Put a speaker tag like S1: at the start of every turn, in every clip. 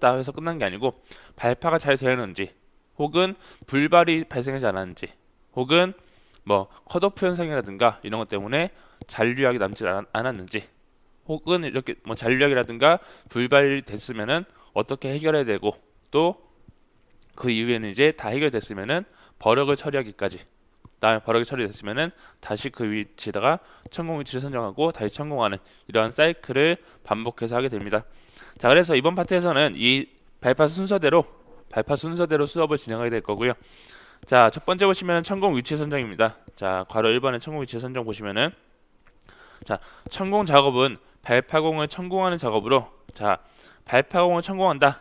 S1: 끝났다 해서 끝난 게 아니고 발파가 잘 되었는지 혹은 불발이 발생하지 않았는지 혹은 뭐 컷오프 현상이라든가 이런 것 때문에 잔류약이 남지 않- 않았는지 혹은 이렇게 뭐 잔류약이라든가 불발이 됐으면은 어떻게 해결해야 되고 또 그 이후에는 이제 다 해결됐으면은 버럭을 처리하기까지 다음에 버럭이 처리됐으면은 다시 그 위치에다가 천공 위치를 선정하고 다시 천공하는 이러한 사이클을 반복해서 하게 됩니다. 자 그래서 이번 파트에서는 이 발파 순서대로 발파 순서대로 수업을 진행하게 될 거고요. 자 첫 번째 보시면은 천공 위치 선정입니다. 자 괄호 1번의 천공 위치 선정 보시면은 자 천공 작업은 발파공을 천공하는 작업으로 자 발파공을 천공한다.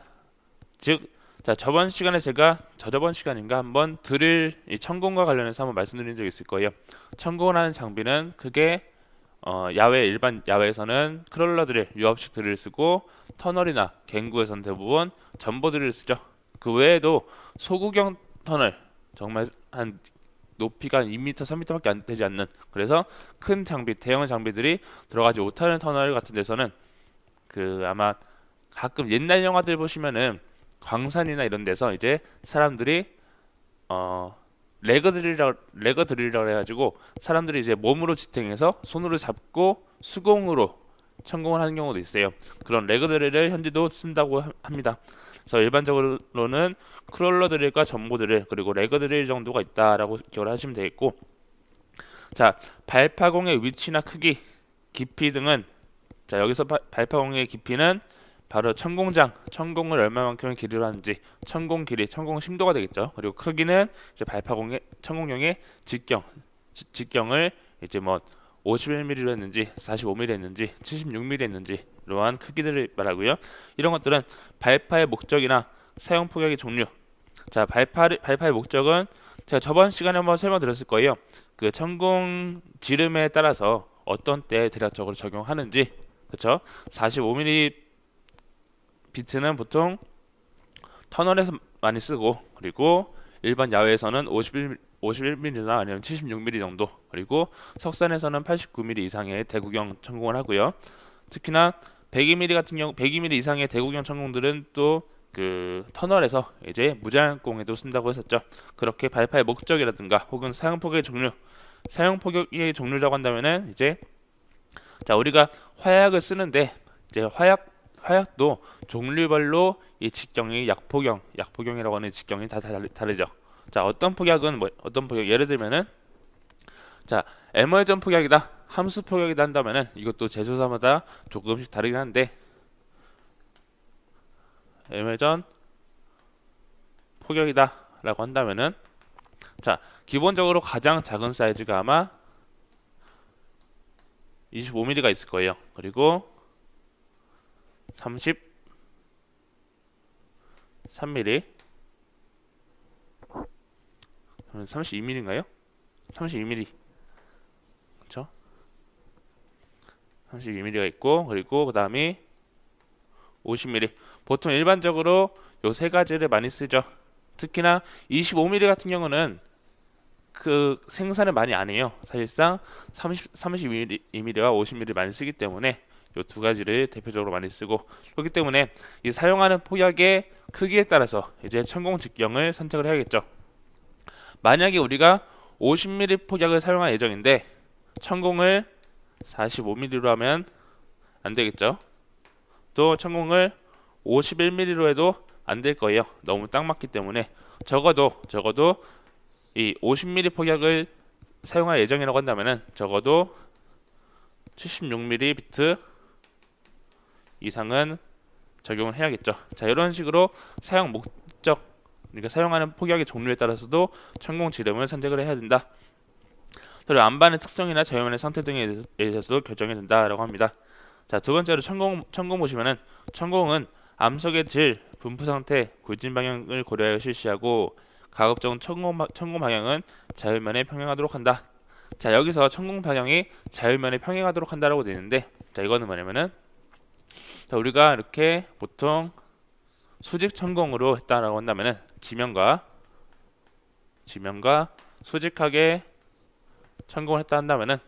S1: 즉 자 저번 시간에 제가 저저번 시간인가 한번 드릴 이 천공과 관련해서 한번 말씀드린 적이 있을 거예요. 천공을 하는 장비는 크게 어, 야외 일반 야외에서는 크롤러 드릴 유압식 드릴 쓰고 터널이나 갱구에서는 대부분 전보 드릴 쓰죠. 그 외에도 소구경 터널 정말 한 높이가 한 2m, 3m밖에 안 되지 않는 그래서 큰 장비, 대형 장비들이 들어가지 못하는 터널 같은 데서는 그 아마 가끔 옛날 영화들 보시면은 광산이나 이런 데서 이제 사람들이 어 레거 드릴이라 레거 드릴이라고 해가지고 사람들이 이제 몸으로 지탱해서 손으로 잡고 수공으로 천공을 하는 경우도 있어요. 그런 레거 드릴을 현재도 쓴다고 하- 합니다. 그래서 일반적으로는 크롤러 드릴과 전보 드릴 그리고 레거 드릴 정도가 있다라고 기억을 하시면 되겠고 자 발파공의 위치나 크기 깊이 등은 자 여기서 바- 발파공의 깊이는 바로 천공장 천공을 얼마만큼의 길이로 하는지 천공 길이 천공 심도가 되겠죠 그리고 크기는 이제 발파공의 천공용의 직경 지- 직경을 이제 뭐 51mm로 했는지 45mm 했는지 76mm 했는지 이러한 크기들을 말하고요. 이런 것들은 발파의 목적이나 사용 폭약의 종류. 자 발파 발파의 목적은 제가 저번 시간에 한번 설명드렸을 거예요. 그 천공 지름에 따라서 어떤 때 대략적으로 적용하는지. 그렇죠 45mm 비트는 보통 터널에서 많이 쓰고 그리고 일반 야외에서는 51 51mm나 아니면 76mm 정도 그리고 석산에서는 89mm 이상의 대구경 천공을 하고요. 특히나 102mm 같은 경우 102mm 이상의 대구경 천공들은 또 그 터널에서 이제 무장공에도 쓴다고 했었죠. 그렇게 발파의 목적이라든가 혹은 사용 폭의 종류, 사용 폭의 종류라고 한다면은 이제 자 우리가 화약을 쓰는데 이제 화약 화약도 종류별로 이 직경이 약포경, 약포경이라고 하는 직경이 다 다르, 다르죠. 자 어떤 폭약은 뭐 어떤 폭약 예를 들면은 자 에멀전 폭약이다 함수 폭약이다 한다면은 이것도 제조사마다 조금씩 다르긴 한데 에멀전 폭약이다라고 한다면은 자 기본적으로 가장 작은 사이즈가 아마 25mm가 있을 거예요. 그리고 30 3mm 32mm인가요? 32mm 그쵸? 32mm가 있고 그리고 그 다음이 50mm 보통 일반적으로 요 세 가지를 많이 쓰죠. 특히나 25mm 같은 경우는 그 생산을 많이 안 해요. 사실상 30, 32mm와 50mm 많이 쓰기 때문에 요 두 가지를 대표적으로 많이 쓰고 그렇기 때문에 이 사용하는 폭약의 크기에 따라서 이제 천공 직경을 선택을 해야겠죠. 만약에 우리가 50mm 폭약을 사용할 예정인데 천공을 45mm로 하면 안 되겠죠. 또 천공을 51mm로 해도 안 될 거예요. 너무 딱 맞기 때문에 적어도 적어도 이 50mm 폭약을 사용할 예정이라고 한다면은 적어도 76mm 비트 이상은 적용을 해야겠죠. 자 이런 식으로 사용 목적 그러니까 사용하는 폭약의 종류에 따라서도 천공 지름을 선택을 해야 된다. 그리고 안반의 특성이나 자유면의 상태 등에 대해서도 결정이 된다라고 합니다. 자 두 번째로 천공 천공 보시면은 천공은 암석의 질, 분포 상태, 굴진 방향을 고려하여 실시하고 가급적 천공 방- 천공 방향은 자유면에 평행하도록 한다. 자 여기서 천공 방향이 자유면에 평행하도록 한다라고 되어 있는데 자 이거는 뭐냐면은 자 우리가 이렇게 보통 수직 천공으로 했다라고 한다면은 지면과 지면과 수직하게 천공을 했다 한다면은